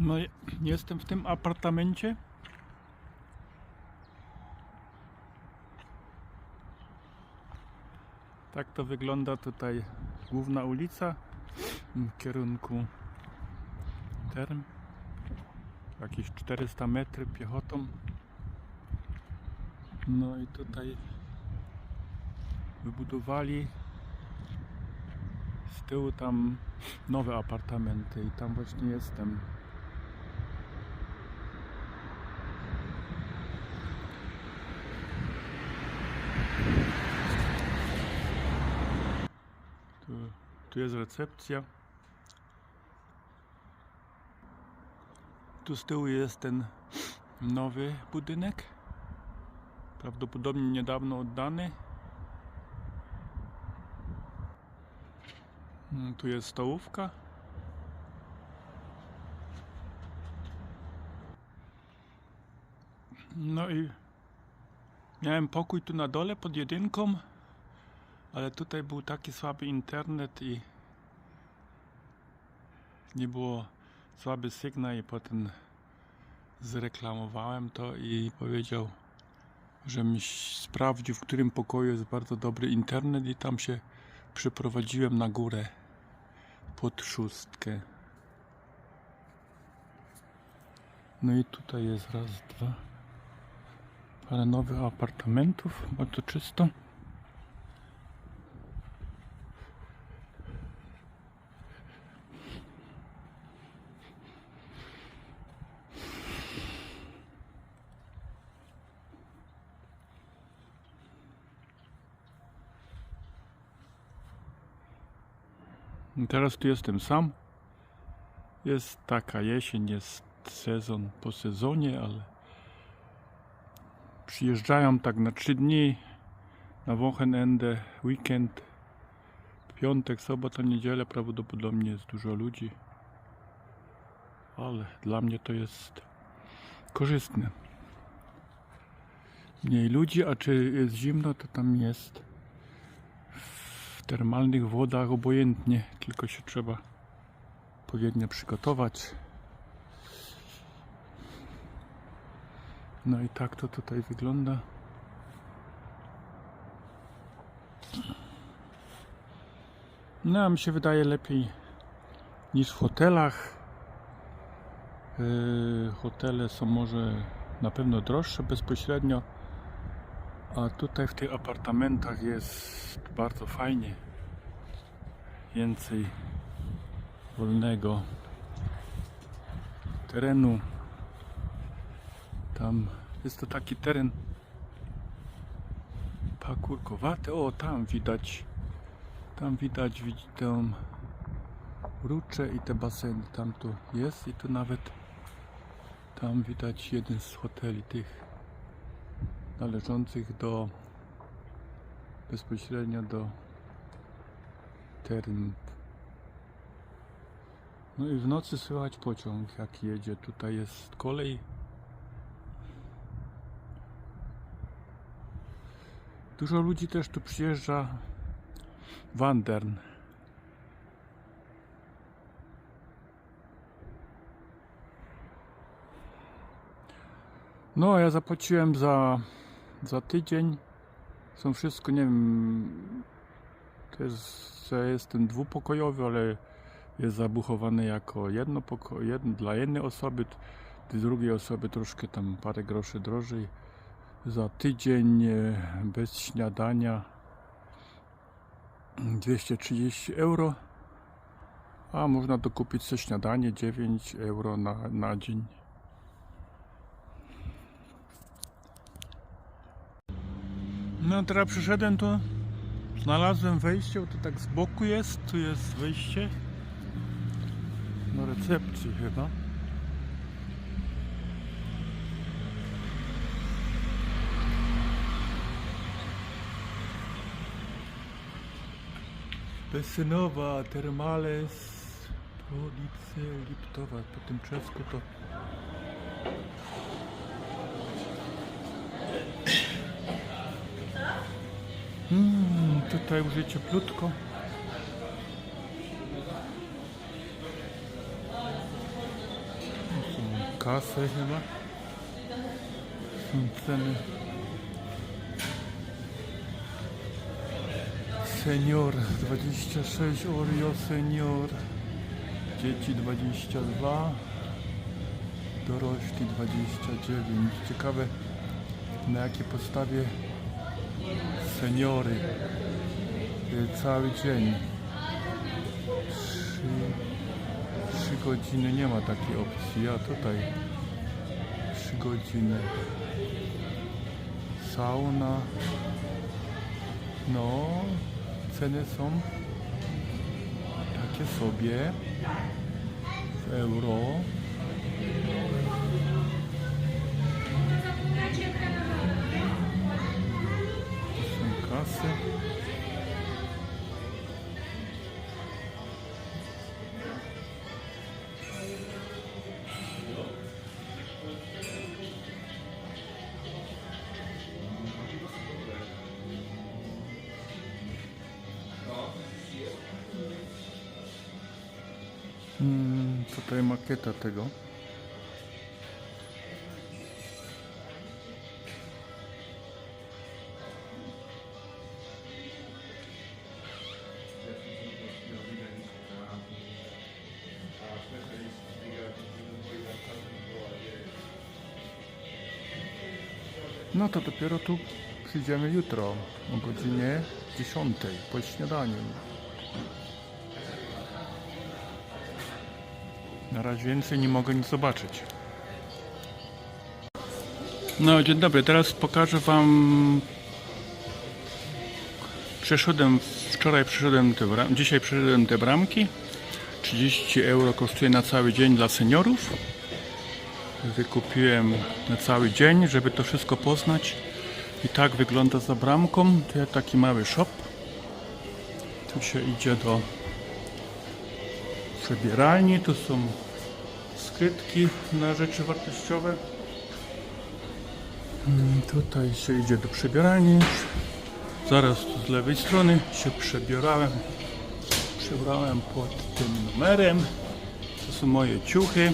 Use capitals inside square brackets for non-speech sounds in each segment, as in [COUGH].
No, je- jestem w tym apartamencie. Tak to wygląda tutaj główna ulica w kierunku Term. Jakieś 400 metry piechotą. No i tutaj wybudowali z tyłu tam nowe apartamenty i tam właśnie jestem. Tu, tu jest recepcja. Tu z tyłu jest ten nowy budynek. Prawdopodobnie niedawno oddany. Mm, Tu jest stołówka. No i miałem pokój tu na dole pod jedynką, ale tutaj był taki słaby internet i nie było słaby sygnał i potem zreklamowałem to i powiedział, że mi sprawdził w którym pokoju jest bardzo dobry internet i tam się przeprowadziłem na górę pod szóstkę. No i tutaj jest raz, dwa. Parę nowych apartamentów, bardzo czysto. Teraz tu jestem sam. Jest taka jesień, jest sezon po sezonie, ale przyjeżdżają tak na trzy dni na Wochenende, weekend, piątek, sobota, niedzielę prawdopodobnie jest dużo ludzi. Ale dla mnie to jest korzystne. Mniej ludzi, a czy jest zimno, to tam jest w termalnych wodach obojętnie, tylko się trzeba odpowiednio przygotować. No i tak to tutaj wygląda. No, a mi się wydaje lepiej niż w hotelach. Yy, hotele są może na pewno droższe bezpośrednio, a tutaj w tych apartamentach jest bardzo fajnie. Więcej wolnego terenu. Tam jest to taki teren pakurkowaty. O, tam widać, tam widać, widzi tą rucze i te baseny. Tam tu jest i tu nawet tam widać jeden z hoteli tych należących do bezpośrednio do terenu. No i w nocy słychać pociąg jak jedzie. Tutaj jest kolej. Dużo ludzi też tu przyjeżdża. Wandern. No, ja zapłaciłem za, za tydzień. Są wszystko, nie wiem. To jest, jest ten dwupokojowy, ale jest zabuchowany jako jedno poko- dla jednej osoby, dla drugiej osoby troszkę tam parę groszy drożej. Za tydzień e, bez śniadania 230 euro, a można dokupić sobie śniadanie 9 euro na, na dzień. No teraz przyszedłem tu, znalazłem wejście, bo to tak z boku jest, tu jest wejście do recepcji chyba. Besynowa, Termales, Police, Liptowa, po tym czesku to... tutaj już cieplutko. kasę chyba. Są ceny. Senior 26, Oreo Senior. Dzieci 22. Dorośli 29. Ciekawe na jakiej podstawie seniory cały dzień. Trzy, trzy godziny nie ma takiej opcji, a tutaj trzy godziny. Sauna. No, ceny są takie sobie w euro. Tutaj makieta tego. No to dopiero tu przyjdziemy jutro o godzinie 10 po śniadaniu. Na razie więcej nie mogę nic zobaczyć. No, dzień dobry. Teraz pokażę Wam. Przeszedłem, wczoraj przeszedłem te bram, dzisiaj przeszedłem te bramki. 30 euro kosztuje na cały dzień dla seniorów. Wykupiłem na cały dzień, żeby to wszystko poznać. I tak wygląda za bramką. To jest taki mały shop. Tu się idzie do przebieralni. Tu są skrytki na rzeczy wartościowe. Mm, Tutaj się idzie do przebieralni. Zaraz tu z lewej strony się przebierałem. Przebrałem pod tym numerem. To są moje ciuchy.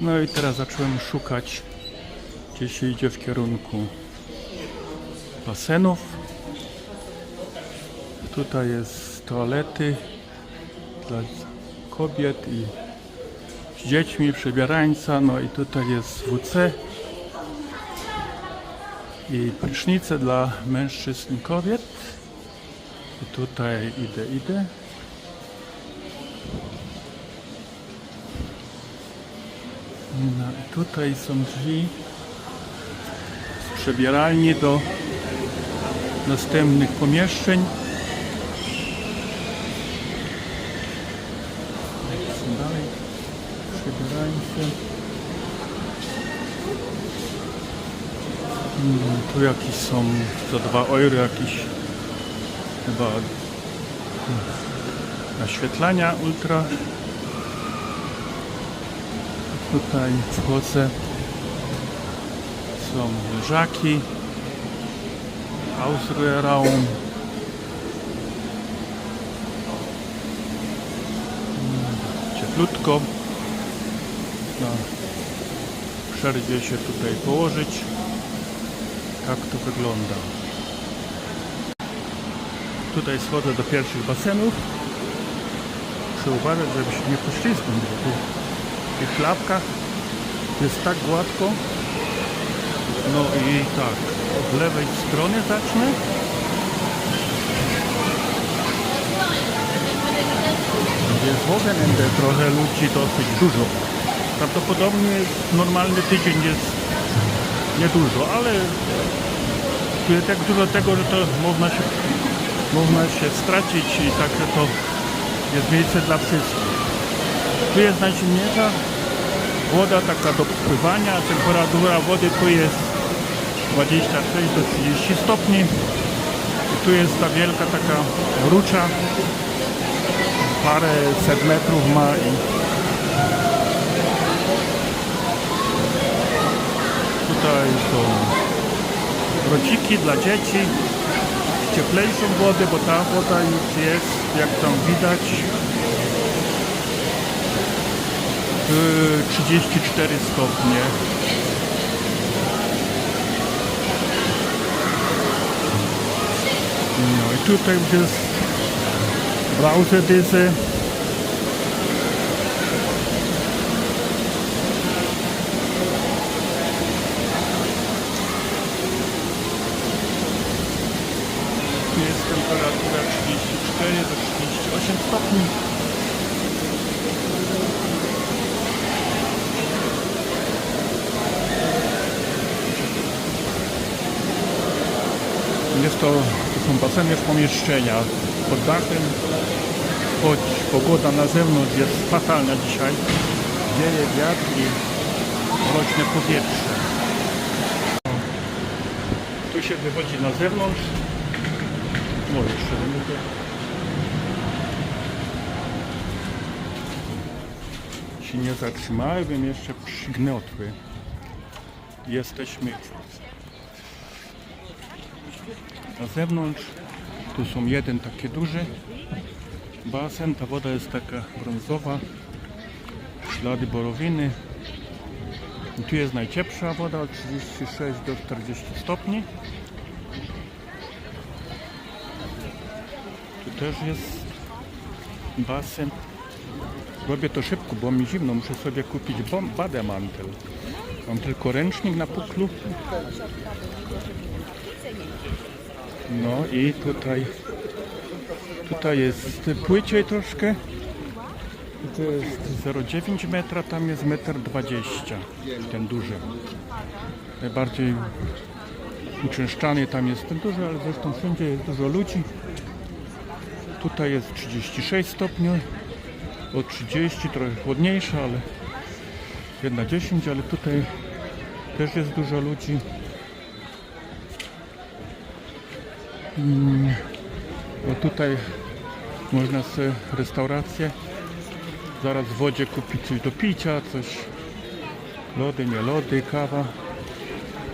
No i teraz zacząłem szukać, gdzie się idzie w kierunku basenów. Tutaj jest toalety dla kobiet i z dziećmi, przebierańca, no i tutaj jest WC i prysznice dla mężczyzn i kobiet. I tutaj idę, idę. No i tutaj są drzwi z przebieralni do następnych pomieszczeń. Co dalej? Przebierańce. Mm, Tu jakieś są za 2 euro jakieś chyba naświetlania ultra. Tutaj wchodzę. Są leżaki. Ausruheraum. Mm, Cieplutko. Przerwie się tutaj położyć. Tak to wygląda. Tutaj schodzę do pierwszych basenów. Muszę uważać, żeby się nie poślizgnąć, bo tu w tych jest tak gładko. No i tak, od lewej strony zacznę. Jest Wochenende trochę ludzi dosyć dużo. Prawdopodobnie normalny tydzień jest niedużo, ale jest tak dużo tego, że to można się, można się stracić i także to jest miejsce dla wszystkich. Tu jest najsilniejsza woda taka do pływania, temperatura wody tu jest 26 do 30 stopni. I tu jest ta wielka taka mrucza, parę set metrów ma i tutaj są wrociki dla dzieci, cieplejszą wodę, bo ta woda już jest, jak tam widać, Yy, 34 stopnie. No i tutaj już jest browser dyzy. Tu jest temperatura 34 do 38 stopni. Jest to, to są baseny w pomieszczenia pod dachem, choć pogoda na zewnątrz jest fatalna dzisiaj. Wieje wiatr i mroźne powietrze. Tu się wychodzi na zewnątrz. No jeszcze Się nie zatrzymałem, jeszcze przygniotły. Jesteśmy na zewnątrz. Tu są jeden taki duży basen. Ta woda jest taka brązowa. Ślady borowiny. I tu jest najciepsza woda od 36 do 40 stopni. Tu też jest basen. Robię to szybko, bo mi zimno. Muszę sobie kupić bademantel. Mam tylko ręcznik na puklu. No i tutaj tutaj jest płyciej troszkę. To jest 0,9 metra, tam jest 1,20 m, ten duży. Najbardziej uczęszczany tam jest ten duży, ale zresztą wszędzie jest dużo ludzi. Tutaj jest 36 stopni, o 30, trochę chłodniejsza, ale 1,10, ale tutaj też jest dużo ludzi. No tutaj można sobie restaurację zaraz w wodzie kupić coś do picia, coś lody, nie lody, kawa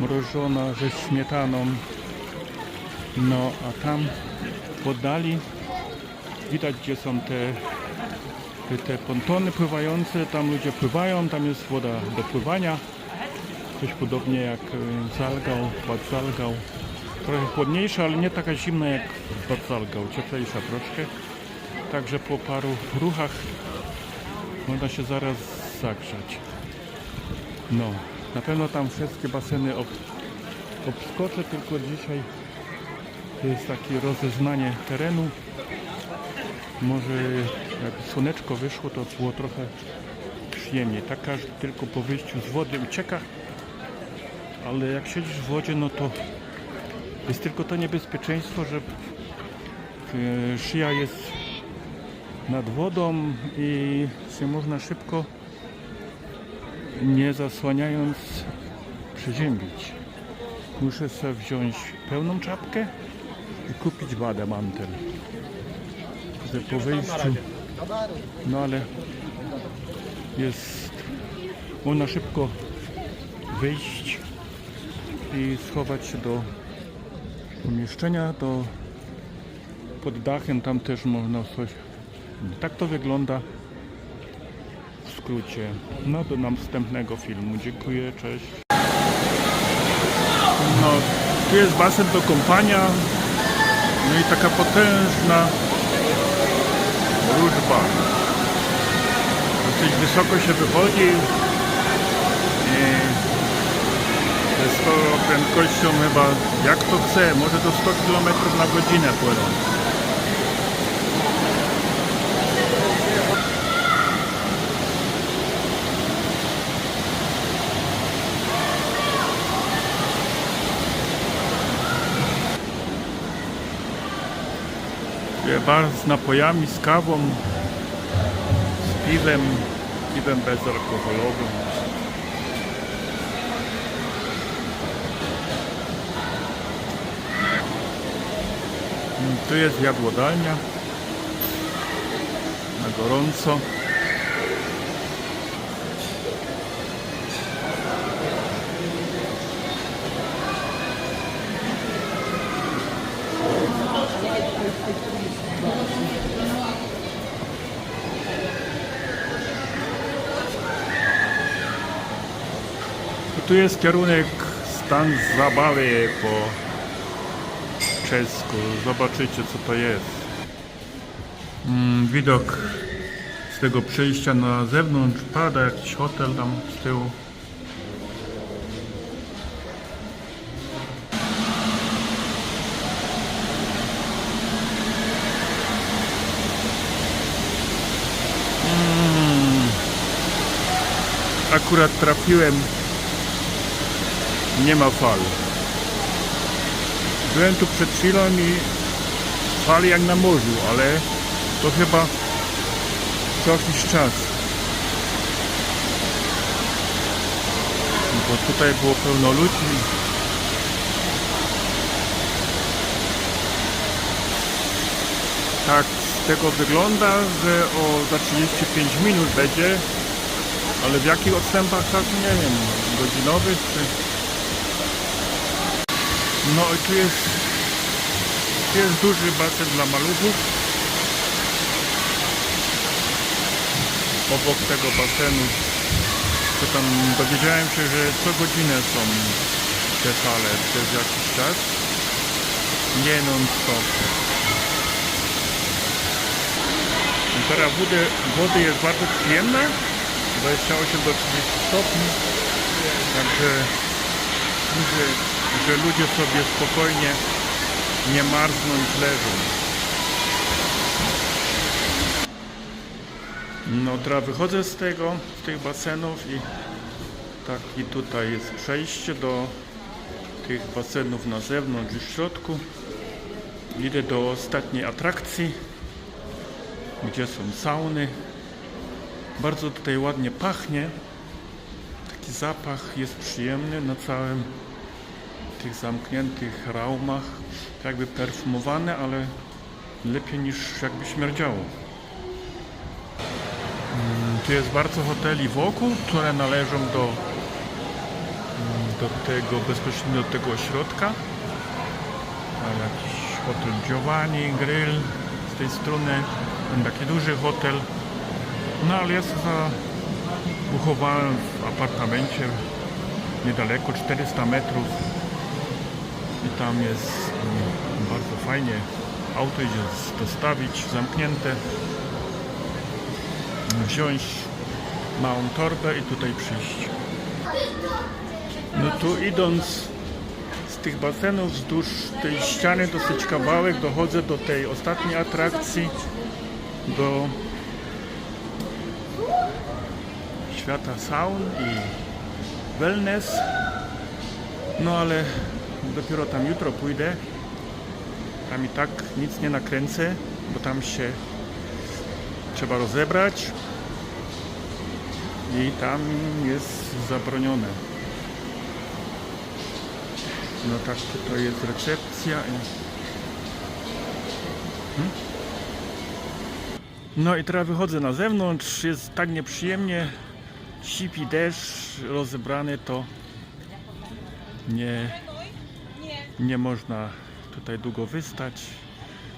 mrożona ze śmietaną. No a tam w oddali widać gdzie są te, te, te pontony pływające, tam ludzie pływają, tam jest woda do pływania. Coś podobnie jak y, Zalgał, Bad Zalgał. Trochę chłodniejsza, ale nie taka zimna jak Bad Zalgał, cieplejsza troszkę. Także po paru ruchach można się zaraz zagrzać. No, na pewno tam wszystkie baseny ob, obskoczę, tylko dzisiaj jest takie rozeznanie terenu. Może jak słoneczko wyszło, to było trochę przyjemniej. Tak każdy tylko po wyjściu z wody ucieka, ale jak siedzisz w wodzie, no to jest tylko to niebezpieczeństwo, że e, szyja jest nad wodą i się można szybko, nie zasłaniając, przeziębić. Muszę sobie wziąć pełną czapkę i kupić bademantel. Po wyjściu, no ale jest, można szybko wyjść i schować się do pomieszczenia, do pod dachem, tam też można coś. Tak to wygląda w skrócie. No do następnego filmu. Dziękuję, cześć. No, tu jest basen do kąpania. No i taka potężna wróżba. Dosyć wysoko się wychodzi. I jest to prędkością chyba jak to chce, może do 100 km na godzinę płynąć. Bar z napojami, z kawą, z piwem, piwem bezalkoholowym. Tu jest jadłodalnia na gorąco. Tu jest kierunek stan zabawy po czesku. Zobaczycie co to jest. Mm, widok z tego przejścia na zewnątrz pada jakiś hotel tam z tyłu. Mm. Akurat trafiłem. Nie ma fal. Byłem tu przed chwilą i fali jak na morzu, ale to chyba co jakiś czas. Bo tutaj było pełno ludzi. Tak z tego wygląda, że o za 35 minut będzie, ale w jakich odstępach czasu nie wiem, godzinowych czy... No i tu jest, tu jest duży basen dla maluchów. obok tego basenu, to tam dowiedziałem się, że co godzinę są te fale przez jakiś czas. Nie non-stop. Temperatura wody, wody jest bardzo przyjemna, 28 do 30 stopni, także że, że ludzie sobie spokojnie nie marznąć leżą. No teraz wychodzę z tego, z tych basenów i tak i tutaj jest przejście do tych basenów na zewnątrz i w środku. Idę do ostatniej atrakcji, gdzie są sauny. Bardzo tutaj ładnie pachnie. Taki zapach jest przyjemny na całym tych zamkniętych raumach. Jakby perfumowane, ale lepiej niż jakby śmierdziało. Tu jest bardzo hoteli wokół, które należą do, mm, do tego, bezpośrednio do tego ośrodka. A jakiś hotel Giovanni, Grill z tej strony, taki duży hotel. No ale ja sobie zabuchowałem w apartamencie niedaleko, 400 metrów i tam jest mm, bardzo fajnie. Auto idzie dostawić, zamknięte wziąć małą torbę i tutaj przyjść. No tu idąc z tych basenów wzdłuż tej ściany dosyć kawałek dochodzę do tej ostatniej atrakcji do świata saun i wellness no ale dopiero tam jutro pójdę tam i tak nic nie nakręcę bo tam się trzeba rozebrać i tam jest zabronione. No tak, tutaj jest recepcja. Hmm? No i teraz wychodzę na zewnątrz, jest tak nieprzyjemnie, sipi deszcz, rozebrany to nie, nie można tutaj długo wystać.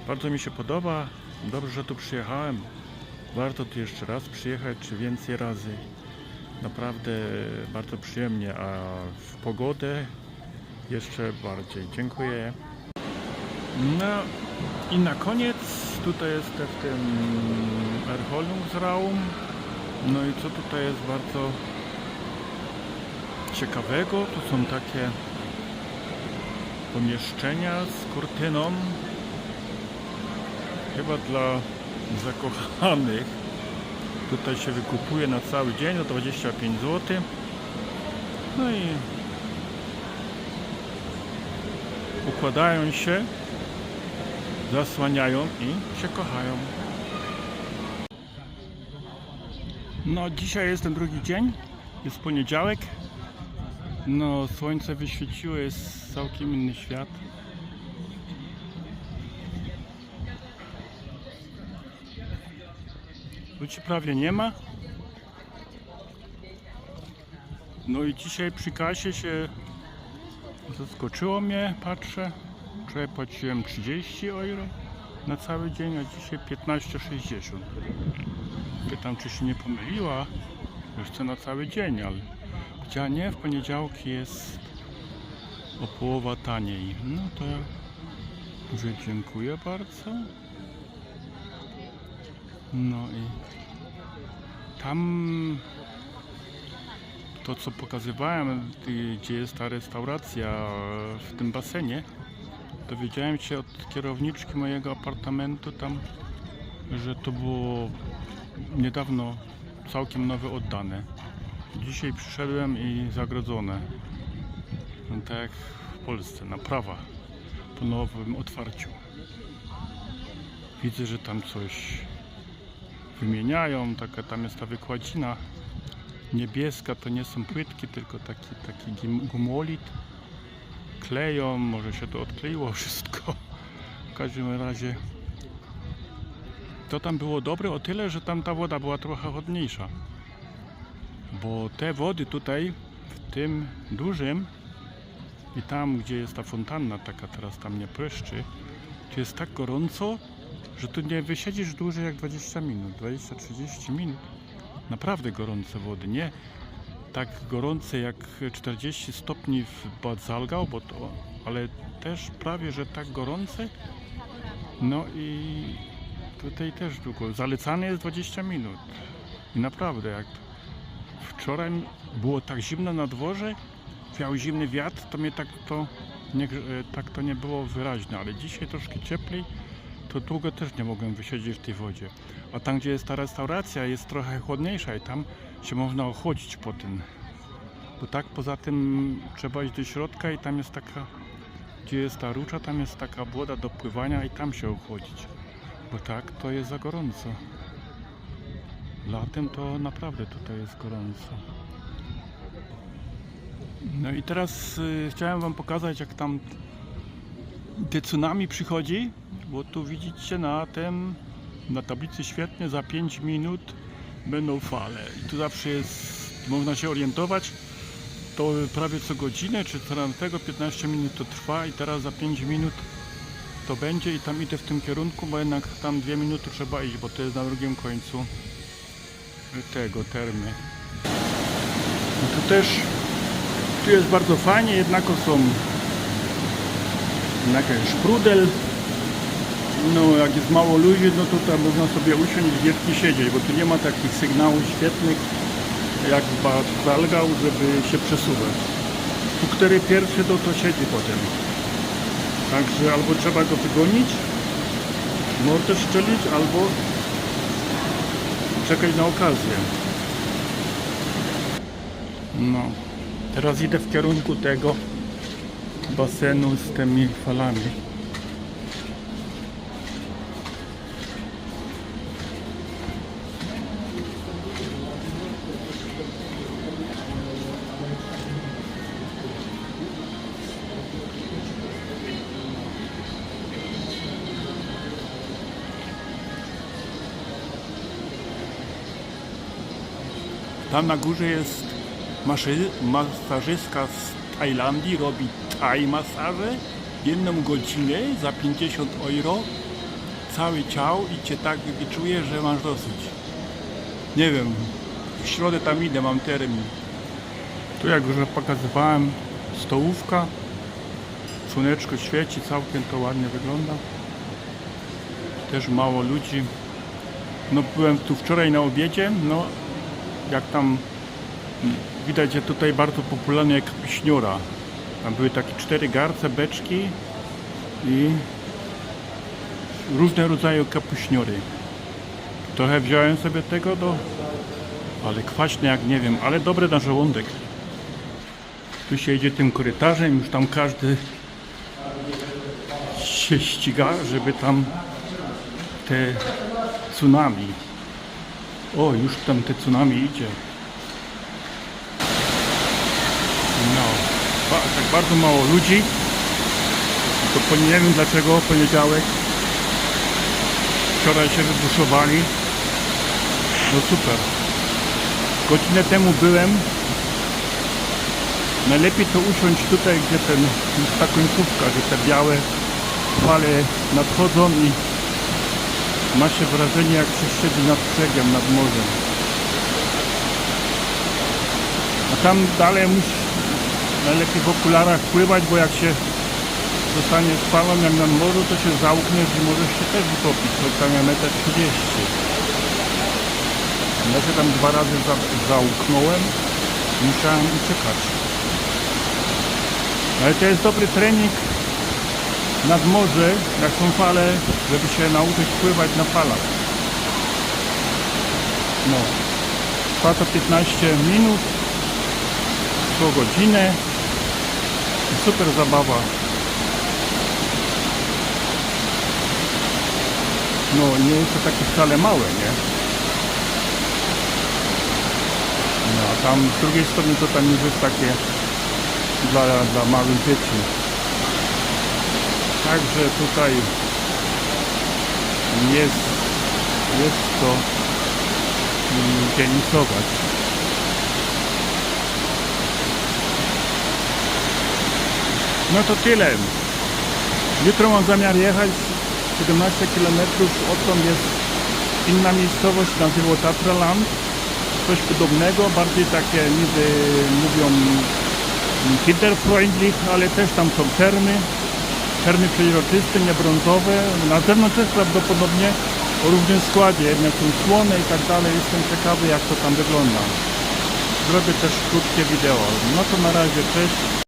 Bardzo mi się podoba, dobrze, że tu przyjechałem. Warto tu jeszcze raz przyjechać, czy więcej razy. Naprawdę bardzo przyjemnie, a w pogodę jeszcze bardziej. Dziękuję. No i na koniec tutaj jestem w tym Erholungsraum. No i co tutaj jest bardzo ciekawego? Tu są takie pomieszczenia z kurtyną. Chyba dla zakochanych. Tutaj się wykupuje na cały dzień za 25 zł. No i układają się, zasłaniają i się kochają. No dzisiaj jest ten drugi dzień, jest poniedziałek. No słońce wyświeciło, jest całkiem inny świat. Ludzi prawie nie ma. No i dzisiaj przy kasie się zaskoczyło mnie, patrzę. Wczoraj płaciłem 30 euro na cały dzień, a dzisiaj 15,60. Pytam, czy się nie pomyliła. Chcę na cały dzień, ale Gdzie w poniedziałki jest o połowa taniej. No to mówię dziękuję bardzo. No i tam to co pokazywałem, gdzie jest ta restauracja w tym basenie, dowiedziałem się od kierowniczki mojego apartamentu tam, że to było niedawno całkiem nowe oddane. Dzisiaj przyszedłem i zagrodzone. No, tak jak w Polsce, naprawa po nowym otwarciu. Widzę, że tam coś wymieniają, taka tam jest ta wykładzina niebieska, to nie są płytki, tylko taki, taki gumolit. Kleją, może się to odkleiło [LAUGHS] wszystko. W każdym razie to tam było dobre o tyle, że tam ta woda była trochę chłodniejsza. Bo te wody tutaj, w tym dużym i tam, gdzie jest ta fontanna taka teraz tam nie pryszczy, to jest tak gorąco, że tu nie wysiedzisz dłużej jak 20 minut, 20-30 minut. Naprawdę gorące wody, nie tak gorące jak 40 stopni w Bad Salgau, bo to, ale też prawie, że tak gorące. No i tutaj też długo. Zalecane jest 20 minut. I naprawdę, jak wczoraj było tak zimno na dworze, wiał zimny wiatr, to mnie tak to nie, e, tak to nie było wyraźne, ale dzisiaj troszkę cieplej, to długo też nie mogłem wysiedzieć w tej wodzie. A tam, gdzie jest ta restauracja, jest trochę chłodniejsza i tam się można ochłodzić po tym. Bo tak poza tym trzeba iść do środka i tam jest taka, gdzie jest ta rucza, tam jest taka woda do pływania i tam się ochłodzić. Bo tak to jest za gorąco. Latem to naprawdę tutaj jest gorąco. No i teraz y, chciałem Wam pokazać, jak tam te tsunami przychodzi, bo tu widzicie na tym, na tablicy świetnie, za 5 minut będą fale. I tu zawsze jest, można się orientować, to prawie co godzinę, czy co tego 15 minut to trwa i teraz za 5 minut to będzie i tam idę w tym kierunku, bo jednak tam 2 minuty trzeba iść, bo to jest na drugim końcu tego termy. No tu też tu jest bardzo fajnie, jednako są jakiś szprudel. No jak jest mało ludzi, no to tam można sobie usiąść i wieczki siedzieć, bo tu nie ma takich sygnałów świetnych jak w Bad Salgau, żeby się przesuwać. Tu który pierwszy, to to siedzi potem. Także albo trzeba go wygonić, mordę szczelić, albo czekać na okazję. No, teraz idę w kierunku tego basenu z tymi falami. Tam na górze jest maszy- masażystka z Tajlandii, robi thai masaże, jedną godzinę za 50 euro, cały ciał i cię tak wybiczuje, że masz dosyć. Nie wiem, w środę tam idę, mam termin. Tu jak już pokazywałem, stołówka, słoneczko świeci, całkiem to ładnie wygląda. Też mało ludzi. No byłem tu wczoraj na obiedzie, no jak tam widać, że tutaj bardzo popularne jak piśniura. Tam były takie cztery garce, beczki i różne rodzaje kapuśniory. Trochę wziąłem sobie tego do... Ale kwaśne jak nie wiem, ale dobre na żołądek. Tu się idzie tym korytarzem, już tam każdy się ściga, żeby tam te tsunami. O, już tam te tsunami idzie. No, ba- tak bardzo mało ludzi. To po- nie wiem dlaczego, poniedziałek. Wczoraj się wybuszowali. No super. Godzinę temu byłem. Najlepiej to usiąść tutaj, gdzie ten, ta końcówka, że te białe fale nadchodzą i ma się wrażenie, jak się siedzi nad brzegiem, nad morzem. A tam dalej musisz najlepiej w okularach pływać, bo jak się zostanie z jak na morzu, to się załkniesz i możesz się też utopić, choć tam ja metr 30. Ja się tam dwa razy za, załknąłem i musiałem uciekać. Ale to jest dobry trening nad morze, jak są fale, żeby się nauczyć pływać na falach. No. Trwa to 15 minut, po godzinę. Super zabawa. No nie jest to takie wcale małe, nie? No a tam z drugiej strony to tam już jest takie dla, dla małych dzieci. Także tutaj jest, jest to mm, tenisować. No to tyle. Jutro mam zamiar jechać 17 km odtąd jest inna miejscowość, nazywa Tatraland. Coś podobnego, bardziej takie niby mówią kinderfreundlich, ale też tam są termy. Termy przeźroczyste, nie brązowe. Na zewnątrz też prawdopodobnie o różnym składzie, jednak są słone i tak dalej. Jestem ciekawy jak to tam wygląda. Zrobię też krótkie wideo. No to na razie, cześć.